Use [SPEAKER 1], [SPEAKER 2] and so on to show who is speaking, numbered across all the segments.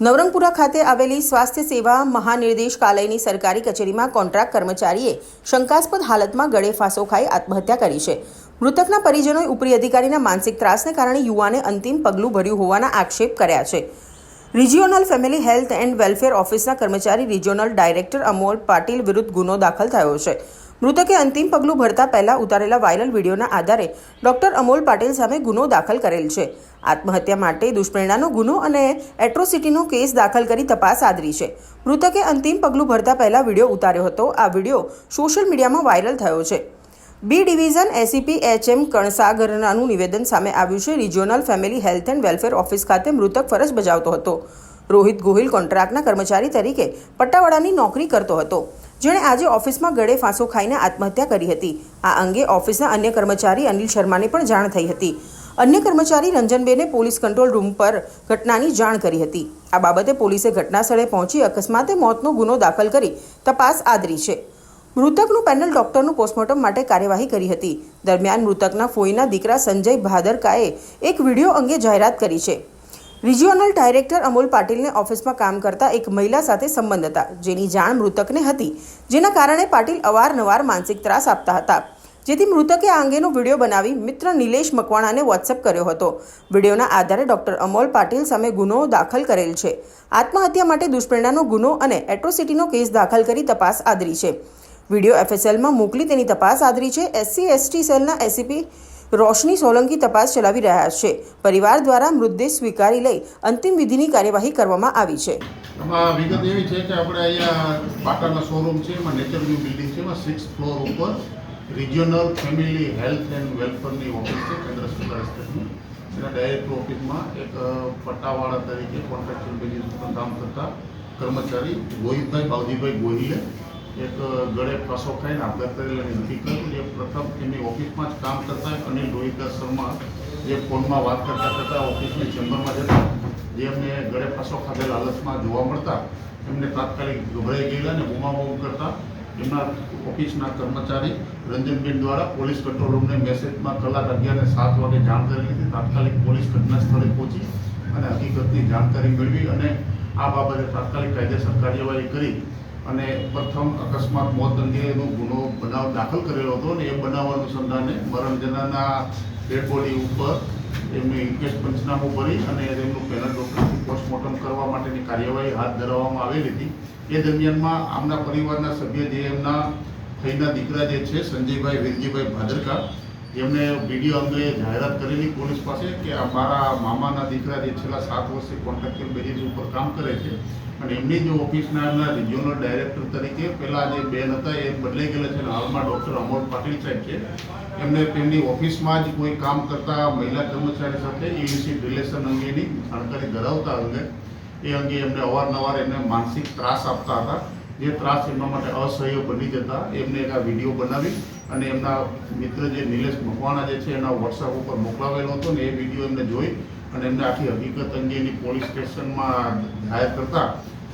[SPEAKER 1] નવરંગપુરા ખાતે આવેલી સ્વાસ્થ્ય સેવા મહાનિર્દેશકાલયની સરકારી કચેરીમાં કોન્ટ્રાક્ટ કર્મચારીએ શંકાસ્પદ હાલતમાં ગળે ફાંસો ખાઈ આત્મહત્યા કરી છે. મૃતકના પરિજનોએ ઉપરી અધિકારીના માનસિક ત્રાસને કારણે યુવાને અંતિમ પગલું ભર્યું હોવાના આક્ષેપ કર્યા છે. Regional family health and welfare ઓફિસના કર્મચારી રિજિયોનલ ડાયરેક્ટર અમોલ પાટીલ વિરુદ્ધ ગુનો દાખલ થયો છે. મૃતકે અંતિમ પગલું ભરતા પહેલા ઉતારેલા વાયરલ વિડીયોના આધારે ડોક્ટર અમોલ પાટીલ સામે ગુનો દાખલ કરેલ છે. આત્મહત્યા માટે દુષ્પ્રેરણાનો ગુનો અને એટ્રોસિટીનો કેસ દાખલ કરી તપાસ આદરી છે. મૃતકે અંતિમ પગલું ભરતા પહેલા વીડિયો ઉતાર્યો હતો. આ વીડિયો સોશિયલ મીડિયામાં વાયરલ થયો છે. B division ACP H M કણસાગરનાનું નિવેદન સામે આવ્યું છે. Regional family health and welfare office ખાતે મૃતક ફરજ બજાવતો હતો. રોહિત ગોહિલ કોન્ટ્રાક્ટના કર્મચારી તરીકે પટ્ટાવાળાની નોકરી કરતો હતો. જેણે આજે ઓફિસમાં ગળે ફાંસો ખાઈને આત્મહત્યા કરી હતી. આ અંગે ઓફિસના અન્ય કર્મચારી અનિલ શર્માને પણ જાણ થઈ હતી. અન્ય કર્મચારી રંજનબેને પોલીસ કંટ્રોલ રૂમ પર ઘટનાની જાણ કરી હતી. આ બાબતે પોલીસે ઘટના સ્થળે પહોંચી અકસ્માતે મોતનો ગુનો દાખલ કરી તપાસ આદરી છે. મૃતકનું પેનલ ડોક્ટરનું પોસ્ટમોર્ટમ માટે કાર્યવાહી કરી હતી. દરમિયાન મૃતકના ફોઈના દીકરા સંજય ભાદરકાએ એક વીડિયો અંગે જાહેરાત કરી છે. રિજિયોનલ ડાયરેક્ટર અમોલ પાટીલને ઓફિસમાં કામ કરતા એક મહિલા સાથે સંબંધ હતા, જેની જાણ મૃતકને હતી, જેના કારણે પાટીલ અવારનવાર માનસિક ત્રાસ આપતા હતા. જેથી મૃતકે આ અંગેનો વીડિયો બનાવી મિત્ર નિલેશ મકવાણાને વોટ્સએપ કર્યો હતો. વિડીયોના આધારે ડોક્ટર અમોલ પાટીલ સામે ગુનો દાખલ કરેલ છે. આત્મહત્યા માટે દુષ્પ્રેરણાનો ગુનો અને એટ્રોસિટીનો કેસ દાખલ કરી તપાસ આદરી છે. વીડિયો એફએસએલમાં મોકલી તેની તપાસ આદરી છે. એસસી, એસટી સેલના એસીપી રોશની સોલંકી તપાસ ચલાવી રહ્યા છે. પરિવાર દ્વારા મૃતદેહ સ્વીકારી લઈ અંતિમ વિધિની કાર્યવાહી કરવામાં આવી છે.
[SPEAKER 2] એમાં વિગત એવી છે કે આપણે અહીંયા બાટાના શોરૂમ છે, એમાં નેચર વ્યૂ બિલ્ડિંગ છે, એમાં સિક્સ ફ્લોર ઉપર રિજિયોનલ ફેમિલી હેલ્થ એન્ડ વેલફેરની ઓફિસ છે, કેન્દ્ર સરકાર સ્ટેટની એના ડાયરેક્ટ ઓફિસમાં એક પટ્ટાવાળા તરીકે કોન્ટ્રાક્ટર બેઝિસ ઉપર કામ કરતા કર્મચારી ગોહિતભાઈ બાવજીભાઈ ગોહિલે. એક ગળે ફાંસો ખાઈને આપઘાત કરેલાની કર્યું જે પ્રથમ એમની ઓફિસમાં જ કામ કરતા અનિલ રોહિતદાસ શર્મા જે ફોનમાં વાત કરતા કરતા ઓફિસની ચેમ્બરમાં જતા. જે એમને ગળે ફાંસો ખાધેલ હાલતમાં જોવા મળતા. એમને તાત્કાલિક ગભરાઈ ગયેલા અને બૂમાબૂમ કરતા. એમના ઓફિસના કર્મચારી રંજનબેન દ્વારા પોલીસ કંટ્રોલ રૂમને મેસેજમાં કલાક અગિયાર ને સાત વાગે જાણ કરી હતી. તાત્કાલિક પોલીસ ઘટના સ્થળે પહોંચી અને હકીકતની જાણકારી મેળવી અને આ બાબતે તાત્કાલિક કાયદેસર કાર્યવાહી કરી. અને પ્રથમ અકસ્માત મોત અંગેનો ગુનો બનાવ દાખલ કરેલો હતો અને એ બનાવ અનુસંધાને મરણ જનારના ડેડ બોડી ઉપર એમની ઇન્કેશ પંચનામું ભરી અને એમનું પેનલ ડોક્ટરથી પોસ્ટમોર્ટમ કરવા માટેની કાર્યવાહી હાથ ધરવામાં આવેલી હતી. એ દરમિયાનમાં આમના પરિવારના સભ્ય જે એમના ભાઈના દીકરા જે છે, સંજયભાઈ વેલજીભાઈ ભાદરકા જેમને વીડિયો અંગે જાહેરાત કરેલી પોલીસ પાસે કે આ મારા મામાના દીકરા જે છેલ્લા સાત વર્ષથી કોન્ટ્રાક્ટર બેઝિસ ઉપર કામ કરે છે. અને એમની જે ઓફિસના એમના રિજિયોનલ ડાયરેક્ટર તરીકે પહેલાં જે બેન હતા એ બદલાઈ ગયેલા છે અને હાલમાં ડૉક્ટર અમોલ પાટીલ સાહેબ છે. એમને તેમની ઓફિસમાં જ કોઈ કામ કરતા મહિલા કર્મચારી સાથે ઇલિસિટ રિલેશન અંગેની જાણકારી ધરાવતા અંગે એ અંગે એમને અવારનવાર એમને માનસિક ત્રાસ આપતા હતા. જે ત્રાસ એમના માટે અસહ્ય બની જતા એમને એક આ વીડિયો બનાવી અને એમના મિત્ર જે નિલેશ મકવાણા જે છે, એના વોટ્સઅપ ઉપર મોકલાવેલો હતો ને એ વીડિયો એમને જોઈ અને એમને આખી હકીકત અંગેની પોલીસ સ્ટેશનમાં જાહેર કરતા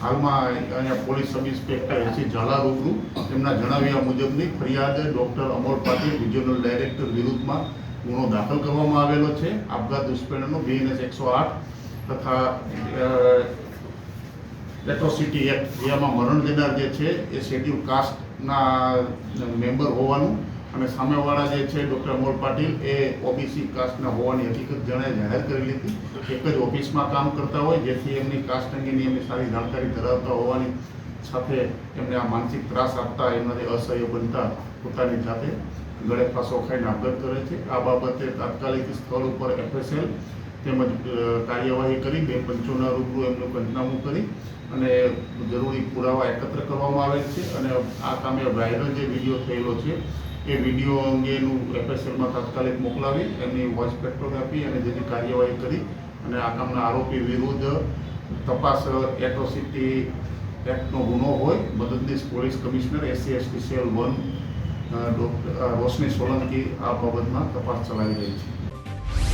[SPEAKER 2] હાલમાં અહીંયા police sub inspector AC Jhala રૂબરૂ એમના જણાવ્યા મુજબની ફરિયાદ doctor Amol Patil regional director વિરુદ્ધમાં ગુનો દાખલ કરવામાં આવેલો છે. આપઘાત દુષ્પ્રેરણનો બીએનએસ એકસો આઠ તથા એટ્રોસિટી એક્ટ જેમાં મરણ દેનાર જે છે, એ શેડ્યુલ કાસ્ટના મેમ્બર હોવાનું અને સામેવાળા જે છે, ડૉક્ટર અમોલ પાટીલ, એ ઓબીસી કાસ્ટના હોવાની હકીકત જણે જાહેર કરી લીધી એક જ ઓફિસમાં કામ કરતા હોય, જેથી એમની કાસ્ટ અંગેની એમની સારી જાણકારી ધરાવતા હોવાની સાથે એમને આ માનસિક ત્રાસ આપતા એમનાથી અસહ્ય બનતા પોતાની જાતે ગળે ફાંસો ખાઈને આપઘાત કરે છે. આ બાબતે તાત્કાલિક સ્થળ ઉપર એફએસએલ તેમજ કાર્યવાહી કરી બે પંચોના રૂબરૂ એમનું પંચનામું કરી અને જરૂરી પુરાવા એકત્ર કરવામાં આવેલ છે અને આ કામે વાયરલ જે વીડિયો થયેલો છે, એ વીડિયો અંગેનું એફએસએલમાં તાત્કાલિક મોકલાવી, એમની વોઇસ પેટ્રોલ આપી અને જેની કાર્યવાહી કરી અને આ કામના આરોપી વિરુદ્ધ તપાસ એટ્રોસિટી એક્ટનો ગુનો હોય, મદદનીશ police commissioner, SC, ST cell one Roshni Solanki આ બાબતમાં તપાસ ચલાવી રહી છે.